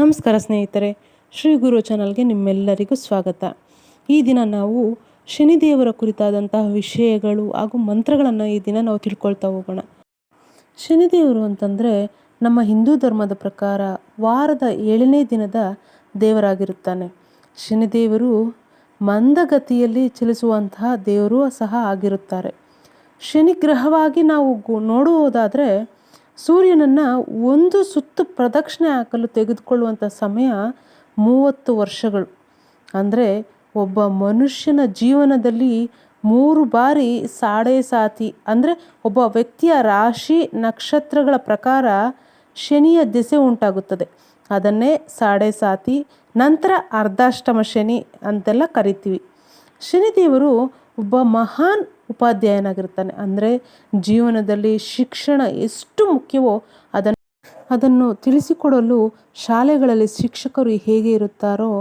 ನಮಸ್ಕಾರ ಸ್ನೇಹಿತರೆ, ಶ್ರೀ ಗುರು ಚಾನಲ್ಗೆ ನಿಮ್ಮೆಲ್ಲರಿಗೂ ಸ್ವಾಗತ. ಈ ದಿನ ನಾವು ಶನಿದೇವರ ಕುರಿತಾದಂತಹ ವಿಷಯಗಳು ಹಾಗೂ ಮಂತ್ರಗಳನ್ನು ಈ ದಿನ ನಾವು ತಿಳ್ಕೊಳ್ತಾ ಹೋಗೋಣ. ಶನಿದೇವರು ಅಂತಂದರೆ ನಮ್ಮ ಹಿಂದೂ ಧರ್ಮದ ಪ್ರಕಾರ ವಾರದ ಏಳನೇ ದಿನದ ದೇವರಾಗಿರುತ್ತಾನೆ. ಶನಿದೇವರು ಮಂದಗತಿಯಲ್ಲಿ ಚಲಿಸುವಂತಹ ದೇವರು ಸಹ ಆಗಿರುತ್ತಾರೆ. ಶನಿಗ್ರಹವಾಗಿ ನಾವು ನೋಡುವುದಾದರೆ ಸೂರ್ಯನನ್ನು ಒಂದು ಸುತ್ತು ಪ್ರದಕ್ಷಿಣೆ ಹಾಕಲು ತೆಗೆದುಕೊಳ್ಳುವಂಥ ಸಮಯ ಮೂವತ್ತು ವರ್ಷಗಳು. ಅಂದರೆ ಒಬ್ಬ ಮನುಷ್ಯನ ಜೀವನದಲ್ಲಿ ಮೂರು ಬಾರಿ ಸಾಡೆ ಸಾತಿ, ಅಂದರೆ ಒಬ್ಬ ವ್ಯಕ್ತಿಯ ರಾಶಿ ನಕ್ಷತ್ರಗಳ ಪ್ರಕಾರ ಶನಿಯ ದೆಸೆ ಉಂಟಾಗುತ್ತದೆ. ಅದನ್ನೇ ಸಾಡೆ ಸಾತಿ, ನಂತರ ಅರ್ಧಾಷ್ಟಮ ಶನಿ ಅಂತೆಲ್ಲ ಕರಿತೀವಿ. ಶನಿದೇವರು ಒಬ್ಬ ಮಹಾನ್ ಉಪಾಧ್ಯಾಯನಾಗಿರ್ತಾನೆ ಅಂದರೆ ಜೀವನದಲ್ಲಿ ಶಿಕ್ಷಣ ಎಷ್ಟು ಮುಖ್ಯವೋ ಅದನ್ನು ಅದನ್ನು ತಿಳಿಸಿಕೊಡಲು ಶಾಲೆಗಳಲ್ಲಿ ಶಿಕ್ಷಕರು ಹೇಗೆ ಇರುತ್ತಾರೋ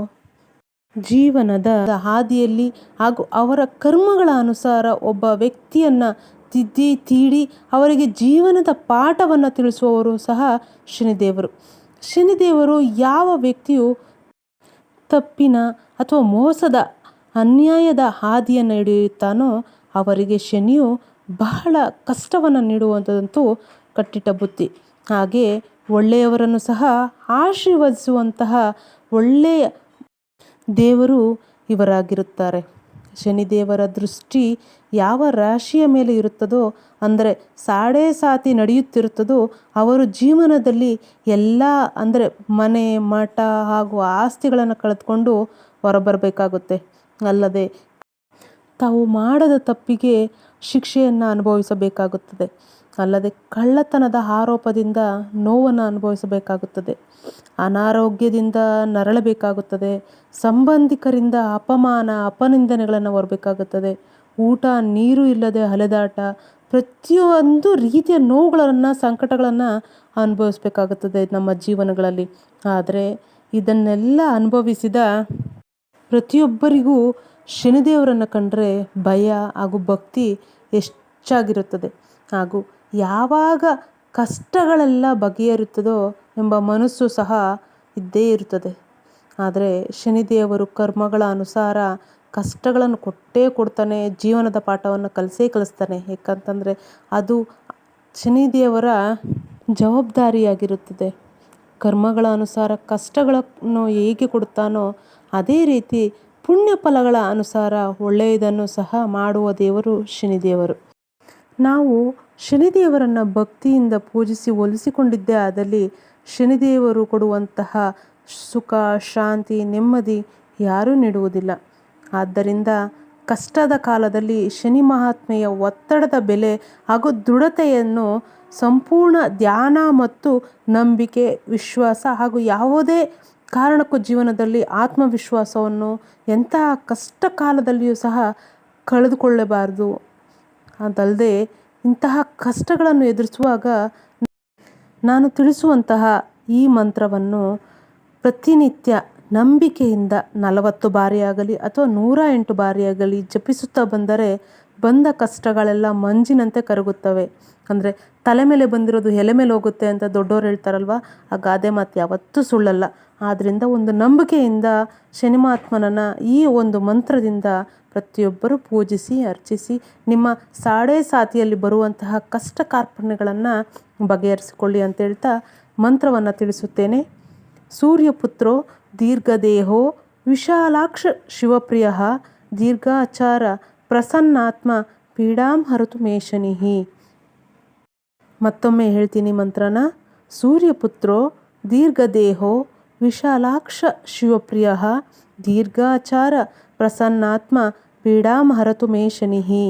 ಜೀವನದ ಹಾದಿಯಲ್ಲಿ ಹಾಗೂ ಅವರ ಕರ್ಮಗಳ ಅನುಸಾರ ಒಬ್ಬ ವ್ಯಕ್ತಿಯನ್ನು ತಿದ್ದಿ ತೀಡಿ ಅವರಿಗೆ ಜೀವನದ ಪಾಠವನ್ನು ತಿಳಿಸುವವರು ಸಹ ಶನಿದೇವರು. ಶನಿದೇವರು ಯಾವ ವ್ಯಕ್ತಿಯು ತಪ್ಪಿನ ಅಥವಾ ಮೋಸದ, ಅನ್ಯಾಯದ ಹಾದಿಯನ್ನು ಹಿಡಿಯುತ್ತಾನೋ ಅವರಿಗೆ ಶನಿಯು ಬಹಳ ಕಷ್ಟವನ್ನು ನೀಡುವಂಥದ್ದಂತೂ ಕಟ್ಟಿಟ್ಟ ಬುತ್ತಿ ಹಾಗೆ ಒಳ್ಳೆಯವರನ್ನು ಸಹ ಆಶೀರ್ವದಿಸುವಂತಹ ಒಳ್ಳೆಯ ದೇವರು ಇವರಾಗಿರುತ್ತಾರೆ. ಶನಿದೇವರ ದೃಷ್ಟಿ ಯಾವ ರಾಶಿಯ ಮೇಲೆ ಇರುತ್ತದೋ, ಅಂದರೆ ಸಾಡೆ ಸಾತಿ ನಡೆಯುತ್ತಿರುತ್ತದೋ, ಅವರು ಜೀವನದಲ್ಲಿ ಎಲ್ಲ, ಅಂದರೆ ಮನೆ, ಮಠ ಹಾಗೂ ಆಸ್ತಿಗಳನ್ನು ಕಳೆದುಕೊಂಡು ಹೊರಬರಬೇಕಾಗುತ್ತೆ. ಅಲ್ಲದೆ ತಾವು ಮಾಡದ ತಪ್ಪಿಗೆ ಶಿಕ್ಷೆಯನ್ನು ಅನುಭವಿಸಬೇಕಾಗುತ್ತದೆ. ಅಲ್ಲದೆ ಕಳ್ಳತನದ ಆರೋಪದಿಂದ ನೋವನ್ನು ಅನುಭವಿಸಬೇಕಾಗುತ್ತದೆ. ಅನಾರೋಗ್ಯದಿಂದ ನರಳಬೇಕಾಗುತ್ತದೆ. ಸಂಬಂಧಿಕರಿಂದ ಅಪಮಾನ, ಅಪನಿಂದನೆಗಳನ್ನು ಹೊರಬೇಕಾಗುತ್ತದೆ. ಊಟ, ನೀರು ಇಲ್ಲದೆ ಅಲೆದಾಟ, ಪ್ರತಿಯೊಂದು ರೀತಿಯ ನೋವುಗಳನ್ನು, ಸಂಕಟಗಳನ್ನು ಅನುಭವಿಸಬೇಕಾಗುತ್ತದೆ ನಮ್ಮ ಜೀವನಗಳಲ್ಲಿ. ಆದರೆ ಇದನ್ನೆಲ್ಲ ಅನುಭವಿಸಿದ ಪ್ರತಿಯೊಬ್ಬರಿಗೂ ಶನಿದೇವರನ್ನು ಕಂಡರೆ ಭಯ ಹಾಗೂ ಭಕ್ತಿ ಹೆಚ್ಚಾಗಿರುತ್ತದೆ. ಹಾಗೂ ಯಾವಾಗ ಕಷ್ಟಗಳೆಲ್ಲ ಬಗೆಹರುತ್ತದೋ ಎಂಬ ಮನಸ್ಸು ಸಹ ಇದ್ದೇ ಇರುತ್ತದೆ. ಆದರೆ ಶನಿದೇವರು ಕರ್ಮಗಳ ಅನುಸಾರ ಕಷ್ಟಗಳನ್ನು ಕೊಟ್ಟೇ ಕೊಡ್ತಾನೆ, ಜೀವನದ ಪಾಠವನ್ನು ಕಲಿಸೇ ಕಲಿಸ್ತಾನೆ. ಏಕಂತಂದರೆ ಅದು ಶನಿದೇವರ ಜವಾಬ್ದಾರಿಯಾಗಿರುತ್ತದೆ. ಕರ್ಮಗಳ ಅನುಸಾರ ಕಷ್ಟಗಳನ್ನು ಹೇಗೆ ಕೊಡ್ತಾನೋ ಅದೇ ರೀತಿ ಪುಣ್ಯ ಫಲಗಳ ಅನುಸಾರ ಒಳ್ಳೆಯದನ್ನು ಸಹ ಮಾಡುವ ದೇವರು ಶನಿದೇವರು. ನಾವು ಶನಿದೇವರನ್ನು ಭಕ್ತಿಯಿಂದ ಪೂಜಿಸಿ ಒಲಿಸಿಕೊಂಡಿದ್ದೇ ಆದಲ್ಲಿ ಶನಿದೇವರು ಕೊಡುವಂತಹ ಸುಖ, ಶಾಂತಿ, ನೆಮ್ಮದಿ ಯಾರೂ ನೀಡುವುದಿಲ್ಲ. ಆದ್ದರಿಂದ ಕಷ್ಟದ ಕಾಲದಲ್ಲಿ ಶನಿ ಮಹಾತ್ಮೆಯ ಒತ್ತಡದ ಬೆಲೆ ಹಾಗೂ ದೃಢತೆಯನ್ನು ಸಂಪೂರ್ಣ ಧ್ಯಾನ ಮತ್ತು ನಂಬಿಕೆ, ವಿಶ್ವಾಸ ಹಾಗೂ ಯಾವುದೇ ಕಾರಣಕ್ಕೂ ಜೀವನದಲ್ಲಿ ಆತ್ಮವಿಶ್ವಾಸವನ್ನು ಎಂತಹ ಕಷ್ಟ ಕಾಲದಲ್ಲಿಯೂ ಸಹ ಕಳೆದುಕೊಳ್ಳಬಾರದು. ಅದಲ್ಲದೆ ಇಂತಹ ಕಷ್ಟಗಳನ್ನು ಎದುರಿಸುವಾಗ ನಾನು ತಿಳಿಸುವಂತಹ ಈ ಮಂತ್ರವನ್ನು ಪ್ರತಿನಿತ್ಯ ನಂಬಿಕೆಯಿಂದ ನಲವತ್ತು ಬಾರಿಯಾಗಲಿ ಅಥವಾ ನೂರ ಎಂಟು ಬಾರಿಯಾಗಲಿ ಜಪಿಸುತ್ತಾ ಬಂದರೆ ಬಂದ ಕಷ್ಟಗಳೆಲ್ಲ ಮಂಜಿನಂತೆ ಕರಗುತ್ತವೆ. ಅಂದರೆ ತಲೆ ಮೇಲೆ ಬಂದಿರೋದು ಎಲೆ ಮೇಲೆ ಹೋಗುತ್ತೆ ಅಂತ ದೊಡ್ಡವರು ಹೇಳ್ತಾರಲ್ವ? ಆ ಗಾದೆ ಮಾತು ಯಾವತ್ತೂ ಸುಳ್ಳಲ್ಲ. ಆದ್ದರಿಂದ ಒಂದು ನಂಬಿಕೆಯಿಂದ ಶನಿಮಾತ್ಮನನ್ನು ಈ ಒಂದು ಮಂತ್ರದಿಂದ ಪ್ರತಿಯೊಬ್ಬರೂ ಪೂಜಿಸಿ, ಅರ್ಚಿಸಿ, ನಿಮ್ಮ ಸಾಡೆ ಸಾತಿಯಲ್ಲಿ ಬರುವಂತಹ ಕಷ್ಟ ಕಾರ್ಪಣ್ಯಗಳನ್ನು ಬಗೆಹರಿಸಿಕೊಳ್ಳಿ ಅಂತ ಹೇಳ್ತಾ ಮಂತ್ರವನ್ನು ತಿಳಿಸುತ್ತೇನೆ. ಸೂರ್ಯಪುತ್ರೋ ದೀರ್ಘದೇಹೋ ವಿಶಾಲಾಕ್ಷ ಶಿವಪ್ರಿಯ ದೀರ್ಘಾಚಾರ ಪ್ರಸನ್ನಾತ್ಮ ಪೀಡಾಂ ಹರತು ಮೇಷನಿಹಿ. ಮತ್ತೊಮ್ಮೆ ಹೇಳ್ತೀನಿ ಮಂತ್ರನ. ಸೂರ್ಯಪುತ್ರೋ ದೀರ್ಘದೇಹೋ ವಿಶಾಲಾಕ್ಷ ಶಿವಪ್ರಿಯ ದೀರ್ಘಾಚಾರ ಪ್ರಸನ್ನಾತ್ಮ ಪೀಡಾಮಹರತು ಮೇ ಶನಿಹಿ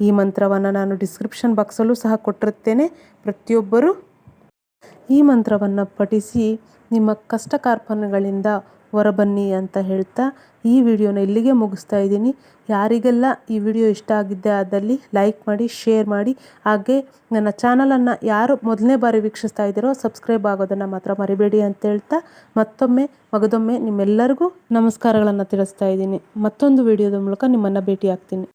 ಈ ಮಂತ್ರವನ್ನು ನಾನು ಡಿಸ್ಕ್ರಿಪ್ಷನ್ ಬಾಕ್ಸಲ್ಲೂ ಸಹ ಕೊಟ್ಟಿರುತ್ತೇನೆ. ಪ್ರತಿಯೊಬ್ಬರು ಈ ಮಂತ್ರವನ್ನು ಪಠಿಸಿ ನಿಮ್ಮ ಕಷ್ಟ ಕಾರ್ಪಣ್ಯಗಳಿಂದ ಹೊರಬನ್ನಿ ಅಂತ ಹೇಳ್ತಾ ಈ ವಿಡಿಯೋನ ಇಲ್ಲಿಗೆ ಮುಗಿಸ್ತಾ ಇದ್ದೀನಿ. ಯಾರಿಗೆಲ್ಲ ಈ ವಿಡಿಯೋ ಇಷ್ಟ ಆಗಿದ್ದೆ ಆದಲ್ಲಿ ಲೈಕ್ ಮಾಡಿ, ಶೇರ್ ಮಾಡಿ, ಹಾಗೆ ನನ್ನ ಚಾನಲನ್ನು ಯಾರು ಮೊದಲನೇ ಬಾರಿ ವೀಕ್ಷಿಸ್ತಾ ಇದ್ದೀರೋ ಸಬ್ಸ್ಕ್ರೈಬ್ ಆಗೋದನ್ನು ಮಾತ್ರ ಮರಿಬೇಡಿ ಅಂತ ಹೇಳ್ತಾ ಮತ್ತೊಮ್ಮೆ ಮಗದೊಮ್ಮೆ ನಿಮ್ಮೆಲ್ಲರಿಗೂ ನಮಸ್ಕಾರಗಳನ್ನು ತಿಳಿಸ್ತಾ ಇದ್ದೀನಿ. ಮತ್ತೊಂದು ವಿಡಿಯೋದ ಮೂಲಕ ನಿಮ್ಮನ್ನು ಭೇಟಿ ಆಗ್ತೀನಿ